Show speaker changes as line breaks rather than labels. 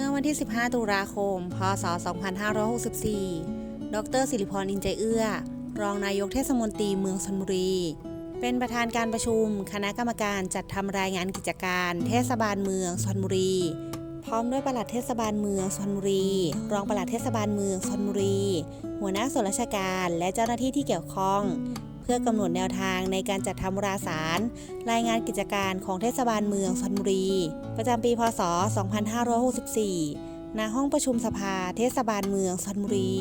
ื่อวันที่ 15 ตุลาคม พศ 2564 ดรสิริพรอินใจเอื้อ รองนายกเทศมนตรีเมืองชนบุรี เป็นประธานการประชุม คณะกรรมการจัดทำรายงานกิจการ เทศบาลเมืองชนบุรี พร้อมด้วยปลัดเทศบาลเมืองชนบุรี รองปลัดเทศบาลเมืองชนบุรี หัวหน้าส่วนราชการ และเจ้าหน้าที่ที่เกี่ยวข้อง พื่อกำหนดแนวทางในการจัดทำราสาร รายงานกิจการของเทศบาลเมืองชนบุรี ประจำปีพศ 2564ณห้องประชุมสภาเทศบาลเมืองชนบุรี